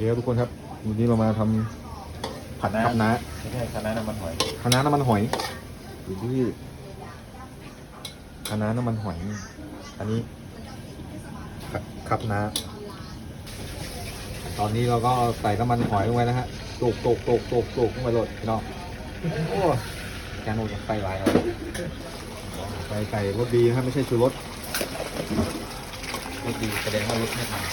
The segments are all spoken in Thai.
เคครับทุกคนครับวันนี้เรามาทำผัดครับน้าไม่ใช่คณะน้ำมันหอยคะน้าน้ำมันหอยอยู่ที่คะน้าน้ำมันหอย อันนี้ครับครับน้าตอนนี้เราก็ใส่น้ำมันหอยลงไปนะฮะโตกโตกโตกโตกโตกลงไปโหลดพี่น้องโอ้แกงโนจะไฟลายเราใส่ใส่รสดีนะครับไม่ใช่ชูรสรสดีแสดงว่ารสไม่ทัน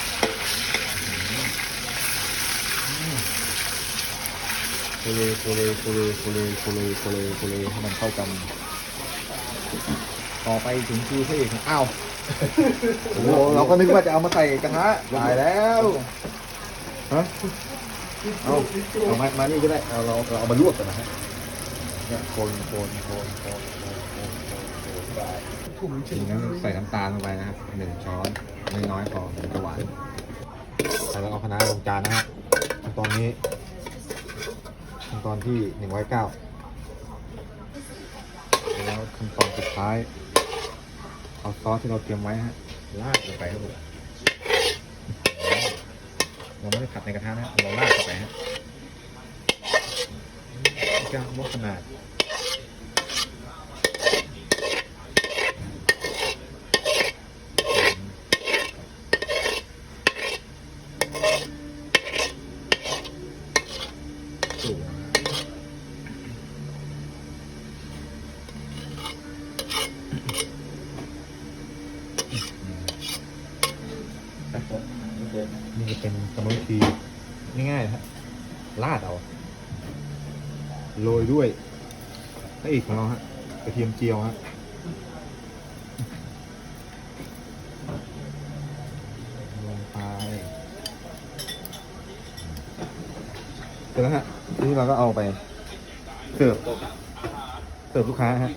เลโคเลโคเลโคเลโคเลโคเลโคเลให้มันเข้ากัน ต่อไปถึงคิวพระเอกอ้าวโอ้โหเราก็นึกว่าจะเอามาใส่กระทะตายแล้วฮะเอาเอามามานี่ก็ได้เราเราเอามาลวกกันนะฮะเนี่ยคนคนคนคนคนคนคนไปถึงนั้นใส่น้ำตาลลงไปนะครับหนึ่งช้อนไม่น้อยพอถึนจะหวานแล้วเราเอาคะน้าลงจานนะครับตอนนี้ ขั้นตอนที่หนึ่งร้อยเก้าแล้วขั้นตอนสุดท้าย เอาซอสที่เราเตรียมไว้ฮะลาดลงไปครับผมเราไม่ได้ผัดในกระทะนะเราลาดลงไปฮะจะลดขนาดสูง นี่จะเป็นสมุนทีง่ายๆนะฮะลาดเอาโรยด้วยพระเอกของเราฮะกระเทียมเจียวฮะลงไปเสร็จแล้วฮะทีนี้เราก็เอาไปเสิร์ฟเสิร์ฟลูกค้าฮะ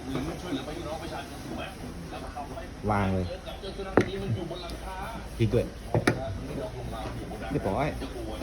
วางเลย พริกด้วยเรียบร้อย